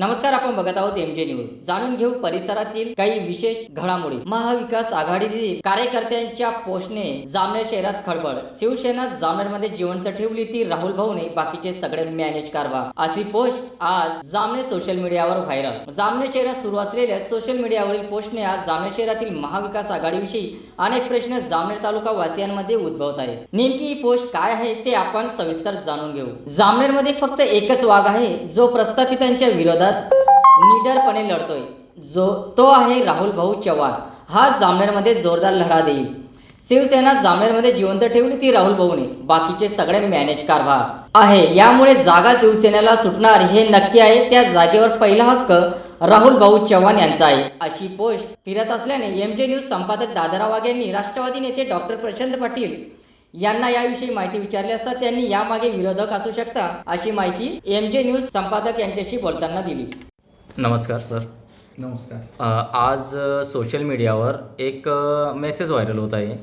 नमस्कार आपण बघत आहोत एमजे न्यूज जाणून घेऊ परिसरातील काही विशेष घडामोडी. महाविकास आघाडीतील कार्यकर्त्यांच्या पोस्टने जामनेर शहरात खळबळ. शिवसेना जामनेरमध्ये जिवंत ठेवली ती राहुल भाऊने. बाकीचे सगळे मॅनेज कारवा अशी पोस्ट आज जामनेर सोशल मीडियावर व्हायरल जामनेर शहरात सुरू असलेल्या सोशल मीडियावरील पोस्टने आज जामनेर शहरातील महाविकास आघाडीविषयी अनेक प्रश्न जामनेर तालुका वासियांमध्ये उद्भवत आहे नेमकी ही पोस्ट काय आहे ते आपण सविस्तर जाणून घेऊ. जामनेरमध्ये फक्त एकच वाघ आहे जो प्रस्थापितांच्या विरोधात निडरपणे लढतोय. जो तो आहे राहुल भाऊ चव्हाण. हा जामनेरमध्ये जोरदार लढा देईल. शिवसेना जामनेरमध्ये जिवंत ठेवली ती राहुल भाऊने. बाकीचे सगळे मॅनेज कारभार आहे. यामुळे जागा शिवसेनेला सुटणार हे नक्की आहे. त्या जागेवर पहिला हक्क राहुल भाऊ चव्हाण यांचा आहे. अशी पोस्ट फिरत असल्याने एम जे न्यूज संपादक दादाराव वाघ यांनी राष्ट्रवादी नेते डॉक्टर प्रशांत पाटील यांना याविषयी माहिती विचारली असता त्यांनी यामागे विरोधक असू शकता अशी माहिती एम जे न्यूज संपादक यांच्याशी बोलताना दिली. नमस्कार सर. नमस्कार. आज सोशल मीडियावर एक मेसेज व्हायरल होत आहे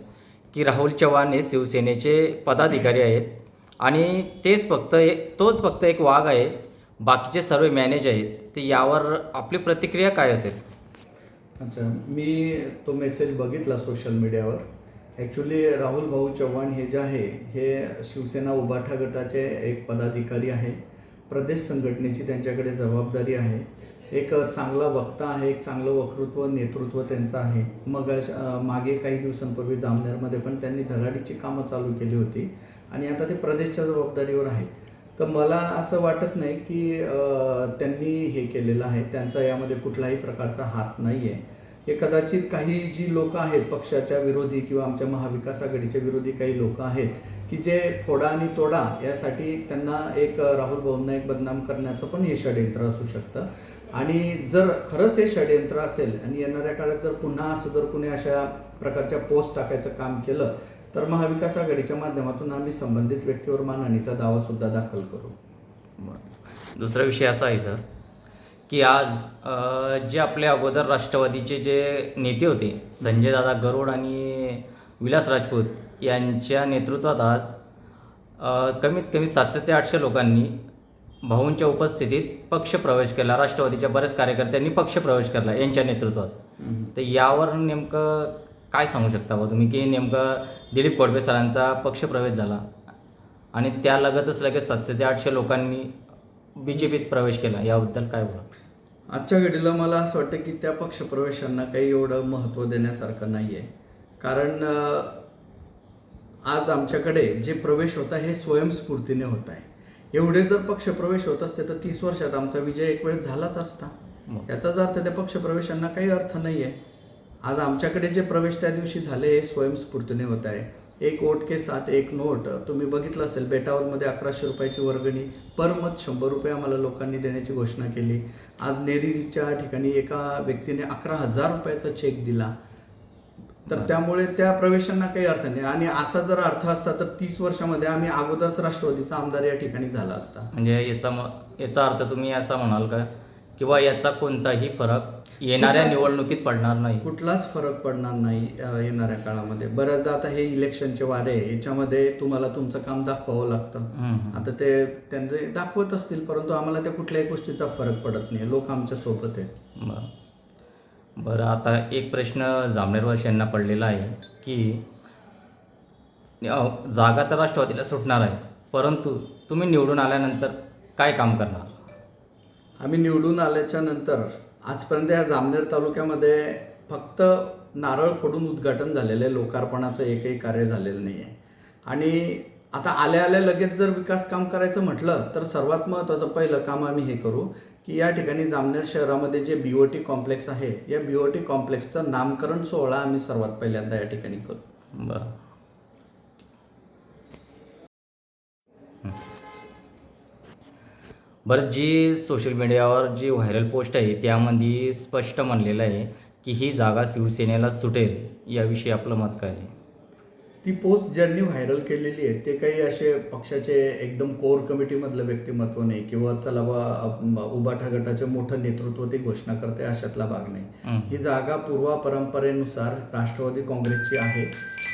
की राहुल चव्हाण हे शिवसेनेचे पदाधिकारी आहेत आणि तेच फक्त ए- तोच फक्त एक वाघ आहे बाकीचे सर्व मॅनेज आहेत. ते यावर आपली प्रतिक्रिया काय असेल? अच्छा मी तो मेसेज बघितला सोशल मीडियावर ॲक्च्युली राहुल भाऊ चव्हाण हे जे आहे हे शिवसेना उबाठा गटाचे एक पदाधिकारी आहे. प्रदेश संघटनेची त्यांच्याकडे जबाबदारी आहे. एक चांगला वक्ता आहे एक चांगलं वक्तृत्व नेतृत्व त्यांचं आहे. मग मागे काही दिवसांपूर्वी जामनेरमध्ये पण त्यांनी धडाडीची कामं चालू केली होती. आणि आता ते प्रदेशच्या जबाबदारीवर आहे तर मला असं वाटत नाही की त्यांनी हे केलेलं आहे. त्यांचा यामध्ये कुठलाही प्रकारचा हात नाही आहे हे कदाचित काही जी लोक आहेत पक्षाच्या विरोधी किंवा आमच्या महाविकास आघाडीच्या विरोधी काही लोक आहेत की जे फोडा आणि तोडा यासाठी त्यांना एक राहुल भाऊंना एक बदनाम करण्याचं पण हे षडयंत्र असू शकतं. आणि जर खरंच हे षडयंत्र असेल आणि येणाऱ्या काळात जर पुन्हा असं जर कुणी अशा प्रकारच्या पोस्ट टाकायचं काम केलं तर महाविकास आघाडीच्या माध्यमातून आम्ही संबंधित व्यक्तीवर मानहानीचा दावा सुद्धा दाखल करू. दुसरा विषय असा आहे सर. की आज जे आपल्या अगोदर राष्ट्रवादीचे जे नेते होते संजय दादा गरुड आणि विलास राजपूत यांच्या नेतृत्वात आज कमीत कमी सातशे ते आठशे लोकांनी भाऊंच्या उपस्थितीत पक्षप्रवेश केला. राष्ट्रवादीच्या बऱ्याच कार्यकर्त्यांनी पक्षप्रवेश केला यांच्या नेतृत्वात. तर यावर नेमकं काय सांगू शकता बा तुम्ही? की नेमकं दिलीप कोडबे सरांचा पक्षप्रवेश झाला आणि त्या लगतच लगेच सातशे ते आठशे लोकांनी बी जे पीत प्रवेश केला याबद्दल काय बोला आजच्या घडीला मला असं वाटतं की त्या पक्षप्रवेशांना काही एवढं महत्त्व देण्यासारखं नाही आहे कारण आज आमच्याकडे जे प्रवेश होता हे स्वयंस्फूर्तीने होत आहे. एवढे जर पक्षप्रवेश होत असते तर तीस वर्षात आमचा विजय एक वेळ झालाच असता. याचाच अर्थ त्या पक्षप्रवेशांना काही अर्थ नाही आहे आज आमच्याकडे जे प्रवेश त्या दिवशी झाले हे स्वयंस्फूर्तीने होत आहे. एक वोट के साथ एक नोट. तुम्ही बघितलं असेल बेटावरमध्ये अकराशे रुपयाची वर्गणी. पर मत शंभर रुपये आम्हाला लोकांनी देण्याची घोषणा केली. आज नेरीच्या ठिकाणी एका व्यक्तीने अकरा हजार रुपयाचा चेक दिला. तर त्यामुळे त्या प्रवेशांना काही अर्थ नाही. आणि असा जर अर्थ असता तर तीस वर्षामध्ये आम्ही अगोदरच राष्ट्रवादीचा आमदार या ठिकाणी झाला असता. म्हणजे याचा म याचा अर्थ तुम्ही असा म्हणाल का? किंवा याचा कोणताही फरक येणाऱ्या निवडणुकीत पडणार नाही. कुठलाच फरक पडणार नाही अ, येणाऱ्या काळामध्ये. बऱ्याचदा आता हे इलेक्शनचे वारे आहे, याच्यामध्ये तुम्हाला तुमचं काम दाखवावं लागतं. हम्म. आता ते त्यांचे दाखवत असतील परंतु आम्हाला त्या कुठल्याही गोष्टीचा फरक पडत नाही. लोक आमच्यासोबत आहेत. बरं. बरं आता एक प्रश्न जामनेरवासियांना पडलेला आहे की अ, जागा तर राष्ट्रवादीला सुटणार आहे परंतु तुम्ही निवडून आल्यानंतर काय काम करणार? आम्ही निवडून आल्याच्यानंतर आजपर्यंत या जामनेर तालुक्यामध्ये फक्त नारळ फोडून उद्घाटन झालेलं आहे. लोकार्पणाचं एकही कार्य झालेलं नाही आहे. आणि आता आल्या आल्या लगेच जर विकास काम करायचं म्हटलं तर सर्वात महत्त्वाचं पहिलं काम आम्ही हे करू की या ठिकाणी जामनेर शहरामध्ये जे बी ओ टी कॉम्प्लेक्स आहे या बी ओ टी कॉम्प्लेक्सचं नामकरण सोहळा आम्ही सर्वात पहिल्यांदा या ठिकाणी करू. बरं. बरं जी सोशल मीडियावर जी व्हायरल पोस्ट आहे त्यामध्ये स्पष्ट म्हणलेलं आहे की ही जागा शिवसेनेला सुटेल याविषयी आपलं मत काय आहे? ती पोस्ट ज्यांनी व्हायरल केलेली आहे ते काही असे पक्षाचे एकदम कोर कमिटीमधलं व्यक्तिमत्व नाही किंवा चला बा उबाठा गटाचे मोठं नेतृत्व ते घोषणा करते अशातला भाग नाही. हं. जागा पूर्वा परंपरेनुसार राष्ट्रवादी काँग्रेसची आहे.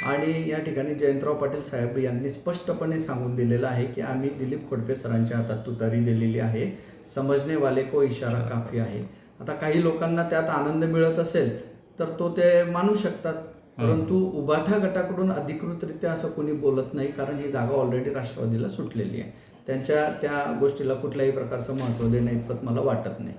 आणि या ठिकाणी जयंतराव पाटील साहेब यांनी स्पष्टपणे सांगून दिलेलं आहे की आम्ही दिलीप खोडके सरांच्या हातात तुतारी दिलेली आहे. समजणे वाले को इशारा काफी आहे. आता काही लोकांना त्यात आनंद मिळत असेल तर तो ते मानू शकतात. परंतु उबाठा गटाकडून अधिकृतरित्या असं कोणी बोलत नाही कारण ही जागा ऑलरेडी राष्ट्रवादीला सुटलेली आहे. त्यांच्या त्या गोष्टीला कुठल्याही प्रकारचं महत्त्व देणं इतपत मला वाटत नाही.